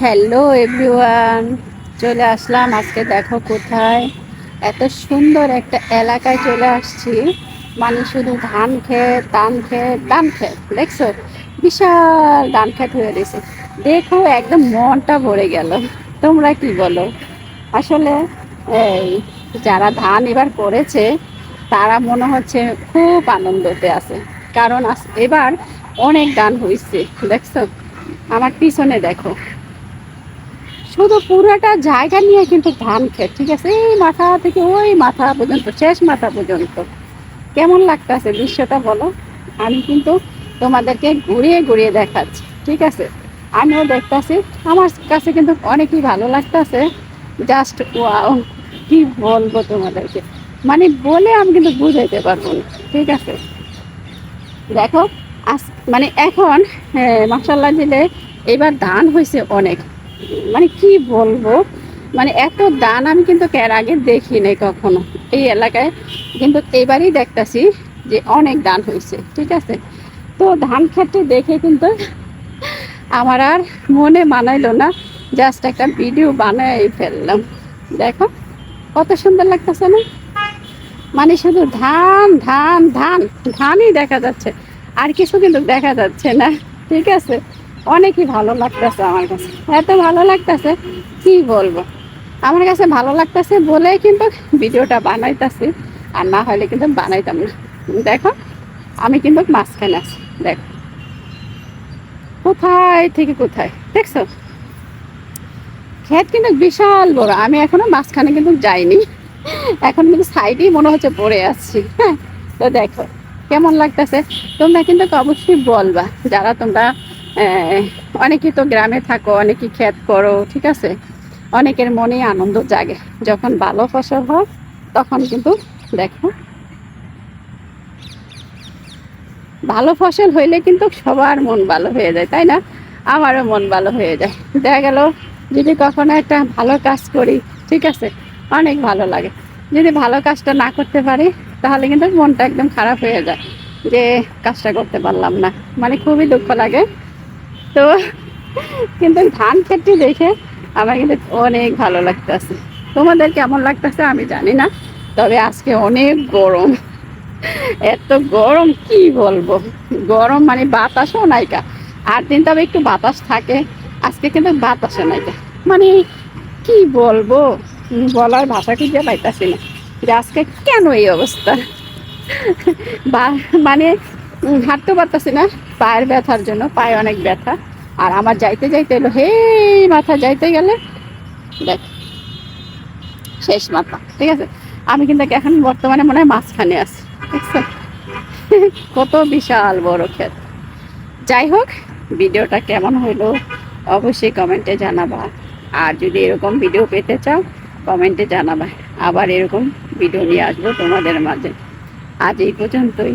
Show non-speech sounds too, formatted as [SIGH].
Hello everyone চলে আসলাম। আজকে দেখো কোথায়? এত সুন্দর একটা এলাকায় চলে আসছি। মানে শুধু ধান খেত ধান খেত ধান খেত দেখছ? বিশাল ধান খেত হয়ে গেছে দেখো, একদম মনটা ভরে গেল। তোমরা কি বলো? আসলে এই যারা ধান এবার করেছে, তারা মনে হচ্ছে খুব আনন্দতে আছে। কারণ এবার অনেক ধান হয়েছে দেখছ? আমার পিছনে দেখো। শুধু পুরোটা জায়গা নিয়ে কিন্তু ধান ক্ষেত ঠিক আছে? এই মাথা থেকে ওই মাথা পর্যন্ত, শেষ মাথা পর্যন্ত। কেমন লাগতেছে দৃশ্যটা বলো? আমি কিন্তু তোমাদেরকে ঘুরিয়ে ঘুরিয়ে দেখাচ্ছি, ঠিক আছে? আমিও দেখতাছি। আমার কাছে কিন্তু অনেকই ভালো লাগতাছে। জাস্ট ওয়াও, কি বলব তোমাদেরকে? মানে বলে আমি কিন্তু বুঝাইতে পারব না, ঠিক আছে? দেখো, আজ মানে এখন মাসাল্লাহ দিলে এবার ধান হয়েছে অনেক। মানে কি বলব? মানে এত দান আমি কিন্তু এর আগে দেখি নাই কখনো। এই এলাকায় কিন্তু এবারই দেখতাছি যে অনেক দান হয়েছে, ঠিক আছে? তো ধান ক্ষেত্রে দেখে কিন্তু আমার আর মনে মানাইলো না জাস্ট একটা ভিডিও বানাই ফেললাম। দেখো, কত সুন্দর লাগতেছে না? মানে শুধু ধান ধান ধান, ধানই দেখা যাচ্ছে, আর কিছু কিন্তু দেখা যাচ্ছে না, ঠিক আছে? অনেকই ভালো লাগতেছে আমার কাছে। এত ভালো লাগতেছে, কি বলব? আমার কাছে ভালো লাগতেছে বলেই কিন্তু ভিডিওটা বানাইতেছি, আর না হলে কিন্তু বানাইতাম না। দেখো, আমি কিন্তু মাঝখানে আছি, দেখো। কোথায় থেকে কোথায়, দেখছ? ক্ষেত কিন্তু বিশাল বড়, আমি এখনও মাঝখানে কিন্তু যাইনি। এখন কিন্তু সাইডেই মনে হচ্ছে পড়ে আসছি হ্যাঁ তো দেখো, কেমন লাগতেছে? তোমরা কিন্তু অবশ্যই বলবা, যারা তোমরা আহ, অনেকেই তো গ্রামে থাকো অনেকে ক্ষেত করো ঠিক আছে? অনেকের মনে আনন্দ জাগে। যখন ভালো ফসল হয় তখন কিন্তু দেখো। ভালো ফসল হইলে কিন্তু সবার মন ভালো হয়ে যায় তাই না? আমারও মন ভালো হয়ে যায়। দেখা গেল যদি কখনো একটা ভালো কাজ করি ঠিক আছে? অনেক ভালো লাগে। যদি ভালো কাজটা না করতে পারি তাহলে কিন্তু মনটা একদম খারাপ হয়ে যায় যে কাজটা করতে পারলাম না। মানে খুবই দুঃখ লাগে তো কিন্তু ধান ক্ষেত্রে দেখে আমার কিন্তু অনেক ভালো লাগতেছে। তোমাদের কেমন লাগতেছে আমি জানি না, তবে আজকে অনেক গরম। এত গরম কি বলব? গরম মানে বাতাসও নাইকা আর দিন তবে একটু বাতাস থাকে, আজকে কিন্তু বাতাসও নাইকা মানে কি বলব? বলার ভাষা খুঁজে পাইতাছি না। যে আজকে কেন এই অবস্থা? বা- মানে হাঁটতে পারতাছি না। পায়ের ব্যথার জন্য, পায়ে অনেক ব্যথা। আর আমার যাইতে যাইতে এলো হে মাথা যাইতে গেলে, দেখ, শেষ মাথা, ঠিক আছে? আমি কিন্তু এখন বর্তমানে মনে হয় মাঝখানে আছি দেখছ [LAUGHS] কত বিশাল বড় ক্ষেত। যাই হোক, ভিডিওটা কেমন হলো অবশ্যই কমেন্টে জানাবা। আর যদি এরকম ভিডিও পেতে চাও, কমেন্টে জানাবা। আবার এরকম ভিডিও নিয়ে আসব তোমাদের মাঝে। আজ এই পর্যন্তই।